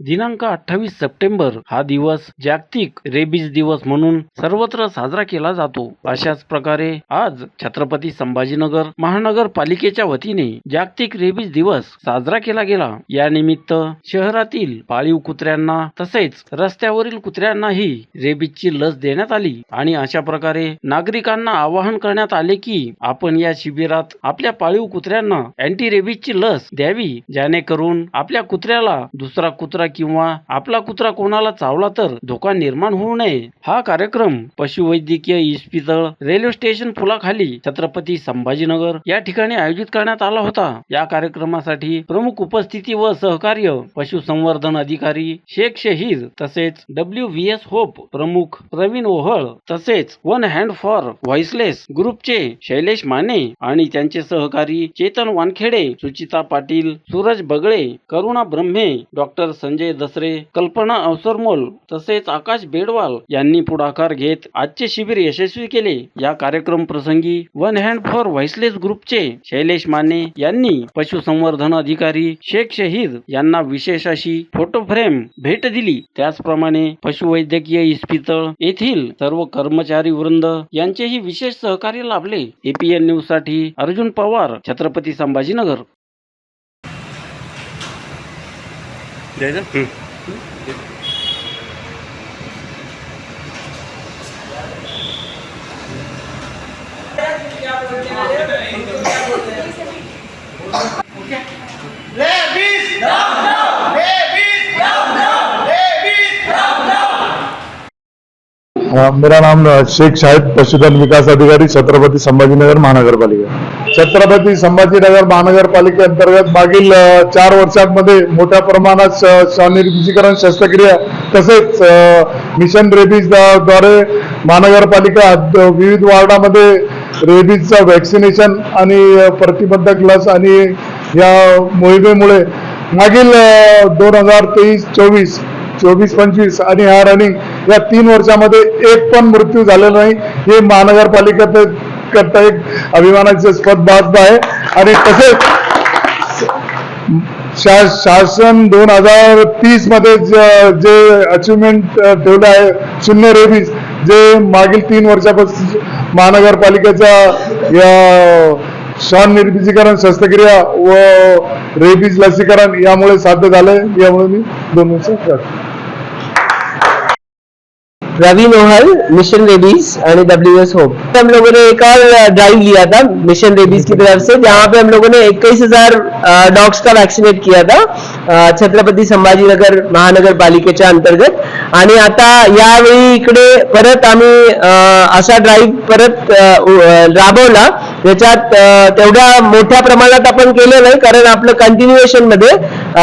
दिनांक अठ्ठावीस सप्टेंबर हा दिवस जागतिक रेबीज दिवस म्हणून सर्वत्र साजरा केला जातो. अशाच प्रकारे आज छत्रपती संभाजीनगर महानगरपालिकेच्या वतीने जागतिक रेबीज दिवस साजरा केला गेला. या निमित्त शहरातील पाळीव कुत्र्यांना तसेच रस्त्यावरील कुत्र्यांनाही रेबीजची लस देण्यात आली आणि अशा प्रकारे नागरिकांना आवाहन करण्यात आले की आपण या शिबिरात आपल्या पाळीव कुत्र्यांना अँटी रेबीजची लस द्यावी जेणेकरून आपल्या कुत्र्याला दुसरा कुत्रा किंवा आपला कुत्रा कोणाला चावला तर धोका निर्माण होऊ नये. हा कार्यक्रम पशुवैद्यकीय इस्पितळ रेल्वे स्टेशन पुलाखाली छत्रपती संभाजीनगर या ठिकाणी आयोजित करण्यात आला होता. या कार्यक्रमासाठी प्रमुख उपस्थिती व सहकार्य पशुसंवर्धन अधिकारी शेख शहीद तसेच डब्ल्यू व्ही एस होप प्रमुख प्रवीण ओहळ तसेच वन हँड फॉर व्हॉइसलेस ग्रुपचे शैलेश माने आणि त्यांचे सहकारी चेतन वानखेडे सुचिता पाटील सूरज बगळे करुणा ब्रह्मे डॉक्टर संजय म्हणजे दसरे कल्पना अवसरमोल तसेच आकाश बेडवाल यांनी पुढाकार घेत आजचे शिबिर यशस्वी केले. या कार्यक्रम प्रसंगी वन हँड फॉर व्हॉइसलेस ग्रुपचे शैलेश माने यांनी पशुसंवर्धन अधिकारी शेख शहीद यांना विशेष अशी फोटो फ्रेम भेट दिली. त्याचप्रमाणे पशुवैद्यकीय इस्पितळ येथील सर्व कर्मचारी वृंद यांचेही विशेष सहकार्य लाभले. एपीएन न्यूजसाठी अर्जुन पवार छत्रपती संभाजीनगर. 对的。मेरा नाम शेख शाहिद पशुधन विकास अधिकारी छत्रपती संभाजीनगर महानगरपालिका। छत्रपती संभाजीनगर महानगरपालिके अंतर्गत मागील चार वर्षांमध्ये मोठ्या प्रमाणात स्वनिर्मितीकरण शस्त्रक्रिया तसेच मिशन रेबीजद्वारे महानगरपालिका विविध वार्डामध्ये रेबीजचं व्हॅक्सिनेशन आणि प्रतिबंधक लस आणि या मोहिमेमुळे मागील दोन हजार तेवीस चोवीस चोवीस पंचवीस आणि हा रनिंग या तीन वर्षामध्ये एक पण मृत्यू झालेला नाही. हे महानगरपालिकेत करता एक अभिमानाची स्पद बाब आहे. आणि तसेच शा- शासन दोन हजार तीसमध्ये जे अचिव्हमेंट ठेवलं आहे शून्य रेबीज जे मागील तीन वर्षापासून महानगरपालिकेच्या या श्वान निर्मितीकरण शस्त्रक्रिया व रेबीज लसीकरण यामुळे साध्य झालंय. यामुळे मी दोन वर्ष रवि नोहल मिशन रेबीज और डब्ल्यू एस होप हम लोगों ने एक और ड्राइव लिया था मिशन रेबीज की तरफ से जहाँ पे हम लोगों ने इक्कीस हजार डॉग्स का वॅक्सिनेट किया था छत्रपती संभाजीनगर महानगर पालिकेच्या अंतर्गत. आणि आता यावेळी इकडे परत आम्ही असा ड्राईव्ह परत राबवला. त्याच्यात तेवढ्या मोठ्या प्रमाणात आपण केलं नाही कारण आपलं कंटिन्युएशनमध्ये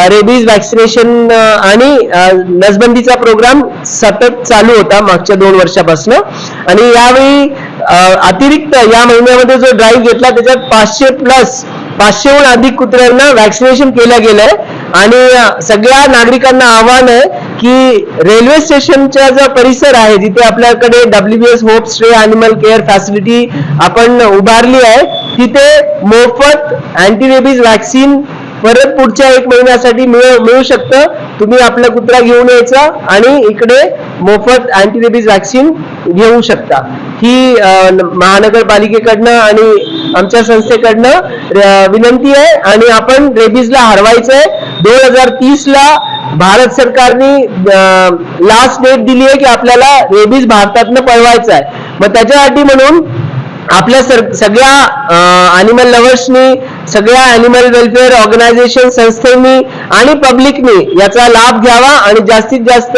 रेबीज वॅक्सिनेशन आणि नसबंदीचा प्रोग्राम सतत चालू होता मागच्या दोन वर्षापासून. आणि यावेळी अतिरिक्त या महिन्यामध्ये जो ड्राईव्ह घेतला त्याच्यात पाचशे प्लस पाचशेहून अधिक कुत्र्यांना वॅक्सिनेशन केलं गेलंय. आणि सगळ्या नागरिकांना आव्हान आहे की रेल्वे स्टेशनचा जो परिसर आहे जिथे आपल्याकडे W B S hope stray animal care facility आपण उभारली आहे तिथे मोफत अँटी रेबीज वॅक्सिन परत पुढच्या एक महिन्यासाठी मिळू मिळू शकतं. तुम्ही आपला कुत्रा घेऊन यायचा आणि इकडे मोफत अँटी रेबीज वॅक्सिन घेऊ शकता. ही महानगरपालिकेकडनं आणि आमच्या संस्थेकडनं विनंती आहे आणि आपण रेबीजला हरवायचं आहे दोन हजार तीसला भारत सरकारने लास्ट डेट दिली आहे की आपल्याला रेबीज भारतातनं पळवायचं आहे. मग त्याच्यासाठी म्हणून आपल्या सर सगळ्या अॅनिमल लव्हर्सनी सगळ्या अॅनिमल वेलफेअर ऑर्गनायझेशन संस्थेनी आणि पब्लिकनी याचा लाभ घ्यावा आणि जास्तीत जास्त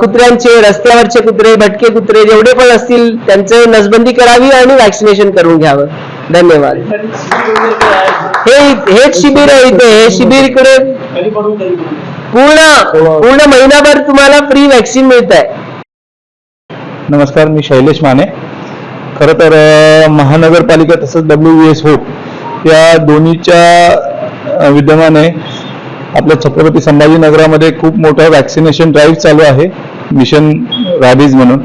कुत्र्यांचे रस्त्यावरचे कुत्रे भटके कुत्रे जेवढे पण असतील त्यांचे नसबंदी करावी आणि वॅक्सिनेशन करून घ्यावं. धन्यवाद. हे हेच शिबिर आहे इथे. हे शिबिर इकडे. पूर्ण पूर्ण महिनाभर तुम्हाला फ्री वॅक्सिन मिळत आहे नमस्कार मी शैलेश माने. खरं तर महानगरपालिका तसंच डब्ल्यू एस होप या दोन्हीच्या विद्यमाने आपल्या छत्रपती संभाजीनगरामध्ये खूप मोठं वॅक्सिनेशन ड्राईव्ह चालू आहे मिशन रॅबीज म्हणून.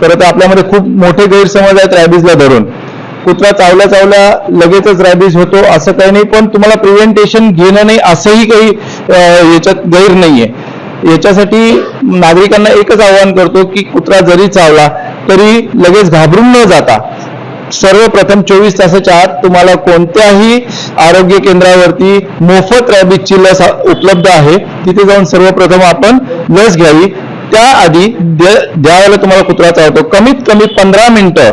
खरं तर आपल्यामध्ये खूप मोठे गैरसमज आहेत रॅबीजला धरून. कुत्रा चावल्या चावल्या लगेचच रॅबिज होतो असं काही नाही पण तुम्हाला प्रिव्हेंटेशन घेणं नाही असंही काही याच्यात गैर नाहीये. याच्यासाठी नागरिकांना एकच आवाहन करतो की कुत्रा जरी चावला तरी लगेच घाबरून न जाता सर्वप्रथम चोवीस तासाच्या आत तुम्हाला कोणत्याही आरोग्य केंद्रावरती मोफत रॅबिजची लस उपलब्ध आहे. तिथे जाऊन सर्वप्रथम आपण लस घ्यावी. त्याआधी ज्या वेळेला तुम्हाला कुत्रा चावतो. कमीत कमी पंधरा मिनिटं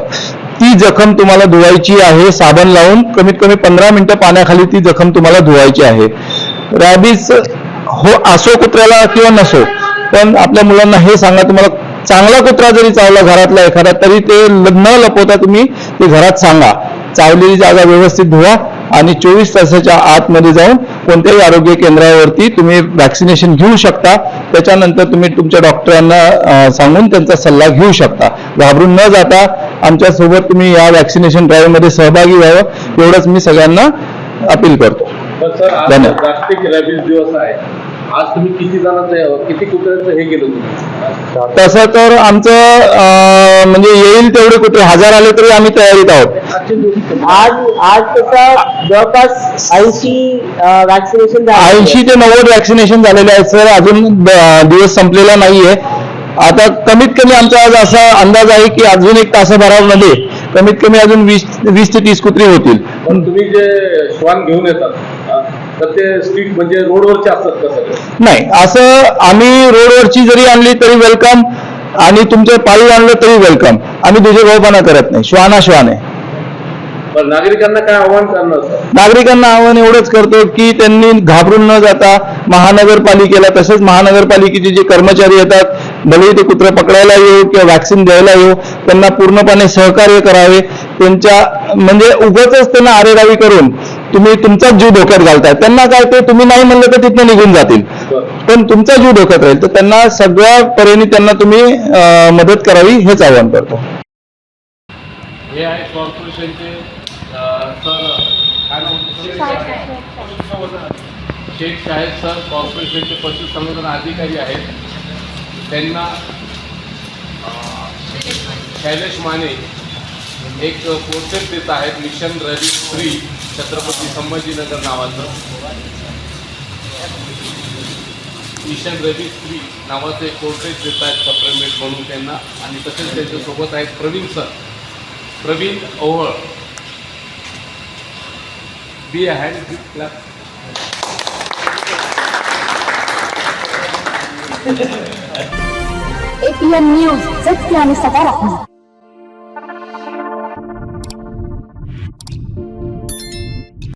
ती जखम तुम्हाला धुवायची आहे साबण लावून कमीत कमी पंधरा मिनिटं पाण्याखाली ती जखम तुम्हाला धुवायची आहे. रॅबीज हो असो कुत्र्याला किंवा नसो पण आपल्या मुलांना हे सांगा तुम्हाला चांगला कुत्रा जरी चावला घरातला एखादा तरी ते ल- न लपवता तुम्ही ते घरात सांगा. चावलेली जागा व्यवस्थित धुवा आणि चोवीस तासाच्या आतमध्ये जाऊन कोणत्याही आरोग्य केंद्रावरती तुम्ही व्हॅक्सिनेशन घेऊ शकता. त्याच्यानंतर तुम्ही तुमच्या डॉक्टरांना सांगून त्यांचा सल्ला घेऊ शकता. घाबरून न जाता आमच्यासोबत तुम्ही या वॅक्सिनेशन ड्राईव्हमध्ये सहभागी व्हावं एवढंच मी सगळ्यांना अपील करतो. धन्यवाद. जागतिक रॅबिज दिवस आहे. आज तुम्ही किती जणांचं किती कुत्र्यांचं हे केलं तुम्ही? तसं तर आमचं म्हणजे येईल तेवढे कुठे. हजार आले तरी आम्ही तयारीत आहोत. आज आज तसं जवळपास ऐंशी वॅक्सिनेशन ऐंशी ते नव्वद वॅक्सिनेशन झालेले आहेत सर. अजून दिवस संपलेला नाहीये. आता कमीत कमी आमचा आज असा अंदाज आहे की अजून एक तासाभरामध्ये कमीत कमी अजून वीस वीस ते तीस कुत्री होतील. पण तुम्ही जे श्वान घेऊन येतात हा, तर ते स्ट्रीट म्हणजे रोडवरचे असतात का सगळे? नाही असं आम्ही रोडवरची जरी आणली तरी वेलकम आणि तुमच्या पाळी आणलं तरी वेलकम आम्ही दुजेभावपणा करत नाही श्वाना श्वान आहे. पण नागरिकांना काय आव्हान करणार सर? नागरिकांना आव्हान एवढंच करतो की त्यांनी घाबरून न जाता महानगरपालिकेला तसेच महानगरपालिकेचे जे कर्मचारी येतात भले ते कुत्रे पकडायला येऊ किंवा वॅक्सिन द्यायला येऊ त्यांना पूर्णपणे सहकार्य करावे. त्यांच्या म्हणजे उगाच त्यांना आरेरावी करून तुम्ही तुमचाच जीव धोक्यात घालताय. त्यांना काय ते तुम्ही नाही म्हणलं तर तिथनं निघून जातील. पण तुमचा जीव धोक्यात राहील तर त्यांना सगळ्या परीने त्यांना तुम्ही मदत करावी हेच आवाहन करतो. हे आहे कॉर्पोरेशनचे अं, सर काय नाव होतं? शेख साहेब सर कॉर्पोरेशनचे पशुसंवर्धन अधिकारी आहेत. त्यांना शैलेश माने एक पोर्ट्रेट देत आहेत मिशन रवी फ्री छत्रपती संभाजीनगर नावाचं. ईशान रवी फ्री नावाचं एक पोर्ट्रेट देत आहेत सप्लिमेंट म्हणून त्यांना. आणि तसेच त्यांच्यासोबत आहेत प्रवीण सर. प्रवीण ओवळ. बी हँड क्लास एपीएम न्यूज सत्य आणि सकारात्मक.